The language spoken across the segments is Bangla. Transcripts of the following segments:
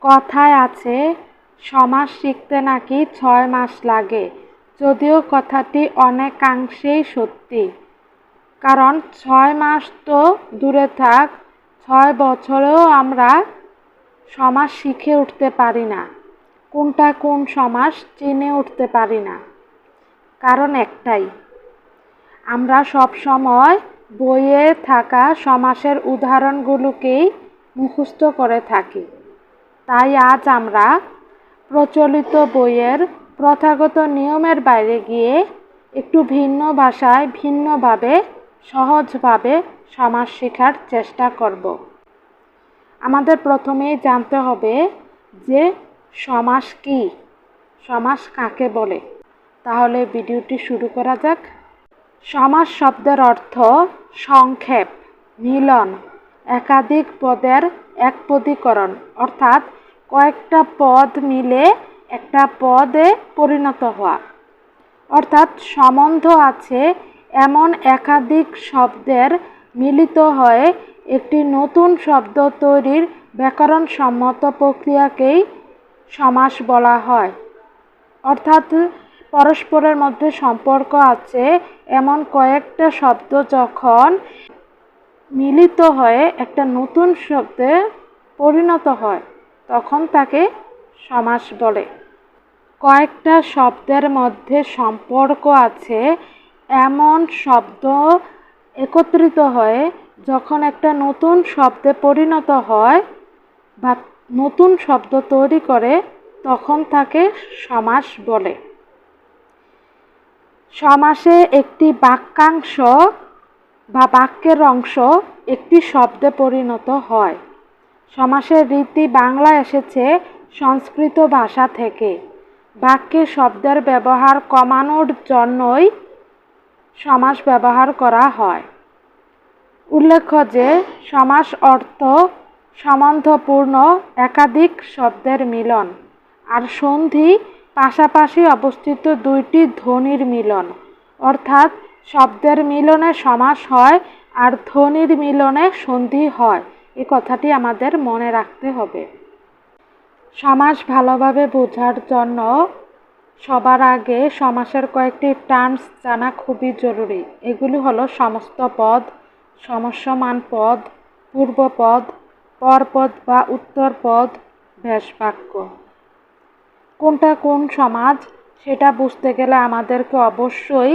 কথায় আছে সমাজ শিখতে নাকি ছয় মাস লাগে। যদিও কথাটি অনেকাংশেই সত্যি। কারণ ছয় মাস তো দূরে থাক, ছয় বছরেও আমরা সমাজ শিখে উঠতে পারি না। কোনটা কোন সমাজ চিনে উঠতে পারি না। কারণ একটাই, আমরা সব সময় বইয়ে থাকা সমাসের উদাহরণগুলোকেই মুখস্থ করে থাকি। তাই আজ আমরা প্রচলিত বইয়ের প্রথাগত নিয়মের বাইরে গিয়ে একটু ভিন্ন ভাষায়, ভিন্নভাবে, সহজভাবে সমাজ শেখার চেষ্টা করব। আমাদের প্রথমেই জানতে হবে যে সমাস কি? সমাস কাকে বলে? তাহলে ভিডিওটি শুরু করা যাক। সমাস শব্দের অর্থ সংক্ষেপ, মিলন, একাধিক পদের একপদীকরণ, অর্থাৎ কয়েকটা পদ মিলে একটা পদে পরিণত হওয়া। অর্থাৎ সম্বন্ধ আছে এমন একাধিক শব্দের মিলিত হয়ে একটি নতুন শব্দ তৈরির ব্যাকরণসম্মত প্রক্রিয়াকেই সমাস বলা হয়। অর্থাৎ পরস্পরের মধ্যে সম্পর্ক আছে এমন কয়েকটা শব্দ যখন মিলিত হয়ে একটা নতুন শব্দে পরিণত হয়, তখন তাকে সমাস বলে। কয়েকটা শব্দের মধ্যে সম্পর্ক আছে, এমন শব্দ একত্রিত হয়ে যখন একটা নতুন শব্দে পরিণত হয় বা নতুন শব্দ তৈরি করে, তখন তাকে সমাস বলে। সমাসে একটি বাক্যাংশ বা বাক্যের অংশ একটি শব্দে পরিণত হয়। সমাসের রীতি বাংলা এসেছে সংস্কৃত ভাষা থেকে। বাক্যে শব্দের ব্যবহার কমানোর জন্যই সমাস ব্যবহার করা হয়। উল্লেখ্য যে, সমাস অর্থ সম্বন্ধপূর্ণ একাধিক শব্দের মিলন আর সন্ধি পাশাপাশি অবস্থিত দুইটি ধ্বনির মিলন, অর্থাৎ শব্দের মিলনে সমাস হয় আর ধ্বনির মিলনে সন্ধি হয়। এ কথাটি আমাদের মনে রাখতে হবে। সমাস ভালোভাবে বোঝার জন্য সবার আগে সমাসের কয়েকটি টার্মস জানা খুবই জরুরি। এগুলি হলো সমস্ত পদ, সমস্যমান পদ পূর্বপদ পরপদ বা উত্তর পদ কোনটা কোন সমাজ, সেটা বুঝতে গেলে আমাদেরকে অবশ্যই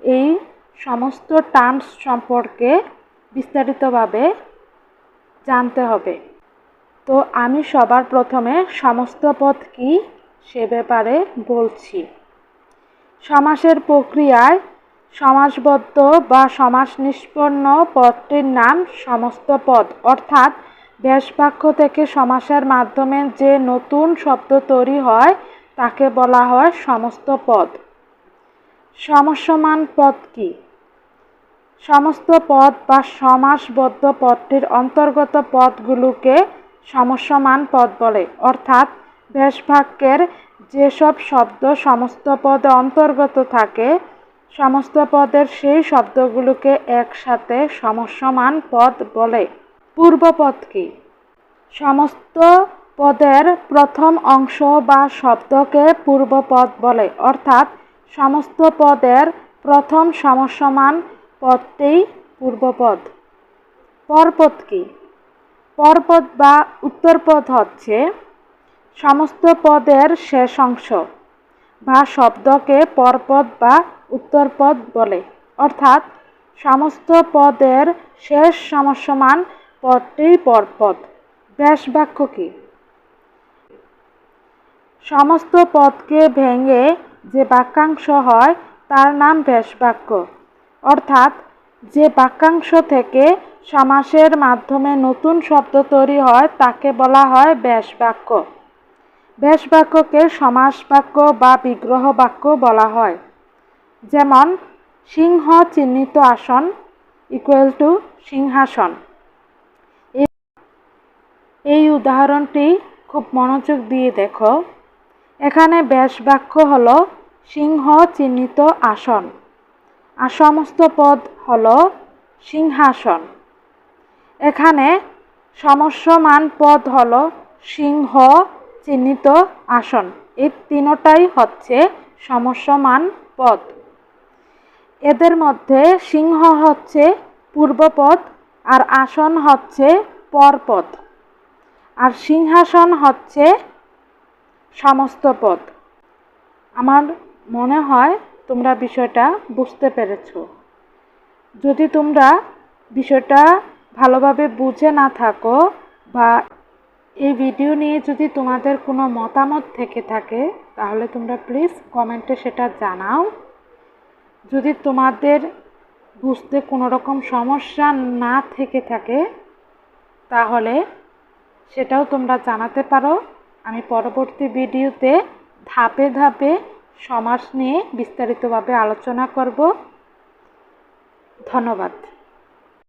এই সমস্ত টার্মস সম্পর্কে বিস্তারিতভাবে জানতে হবে। তো আমি সবার প্রথমে সমস্ত পদ কি সে ব্যাপারে বলছি। সমাসের প্রক্রিয়ায় সমাসবদ্ধ বা সমাস নিষ্পন্ন পদটির নাম সমস্ত পদ, অর্থাৎ ব্যাসবাক্য থেকে সমাসের মাধ্যমে যে নতুন শব্দ তৈরি হয়, তাকে বলা হয় সমস্ত পদ। সমস্যমান পদ কি? সমস্ত পদ বা সমাসবদ্ধ পদটির অন্তর্গত পদগুলোকে সমস্যমান পদ বলে। অর্থাৎ ব্যাসবাক্যের যেসব শব্দ সমস্ত পদে অন্তর্গত থাকে, সমস্ত পদের সেই শব্দগুলোকে একসাথে সমস্যমান পদ বলে। পূর্বপদ কি? সমস্ত পদের প্রথম অংশ বা শব্দকে পূর্বপদ বলে। অর্থাৎ সমস্ত পদের প্রথম সমস্যমান পদটিই পূর্বপদ পরপদ কি? পরপদ বা উত্তরপদ হচ্ছে সমস্ত পদের শেষ অংশ বা শব্দকে পরপদ বা উত্তরপদ বলে। অর্থাৎ সমস্ত পদের শেষ সমস্যমান পদটি পরপদ ব্যাস বাক্য কি? সমস্ত পদকে ভেঙে যে বাক্যাংশ হয় তার নাম ব্যাস বাক্য অর্থাৎ যে বাক্যাংশ থেকে সমাসের মাধ্যমে নতুন শব্দ তৈরি হয়, তাকে বলা হয় ব্যাস বাক্য ব্যাস বাক্যকে সমাস বাক্য বা বিগ্রহ বাক্য বলা হয়। যেমন, সিংহ চিহ্নিত আসন ইকুয়াল টু সিংহাসন। এই উদাহরণটি খুব মনোযোগ দিয়ে দেখো। এখানে ব্যাস বাক্য হল সিংহ চিহ্নিত আসন। আর সমস্ত পদ হল সিংহাসন। এখানে সমস্যমান পদ হল সিংহ চিহ্নিত আসন। এই তিনোটাই হচ্ছে সমস্যমান পদ। এদের মধ্যে সিংহ হচ্ছে পূর্বপদ আর আসন হচ্ছে পরপদ। আর সিংহাসন হচ্ছে সমস্ত পদ। আমার মনে হয় তোমরা বিষয়টা বুঝতে পেরেছ। যদি তোমরা বিষয়টা ভালোভাবে বুঝে না থাকো বা এই ভিডিও নিয়ে যদি তোমাদের কোনো মতামত থেকে থাকে, তাহলে তোমরা প্লিজ কমেন্টে সেটা জানাও। যদি তোমাদের বুঝতে কোনো রকম সমস্যা না থেকে থাকে, তাহলে সেটাও তোমরা জানাতে পারো। আমি পরবর্তী ভিডিওতে ধাপে ধাপে সমাস নিয়ে বিস্তারিতভাবে আলোচনা করব। ধন্যবাদ।